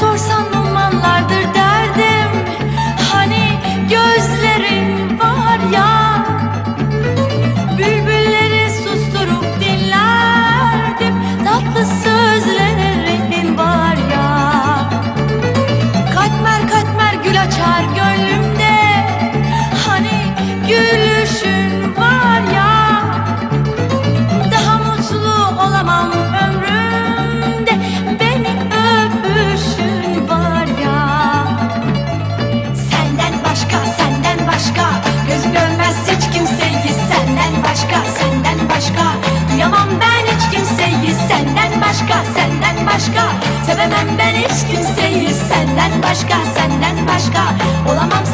sorsan dumanlardır derdim. Hani gözlerin var ya Bülbülleri susturup dinlerdim. Tatlı sözlerin var ya. Katmer katmer gül açar gönlümde başka. Sevemem ben hiç kimseyi. Senden başka, senden başka Olamam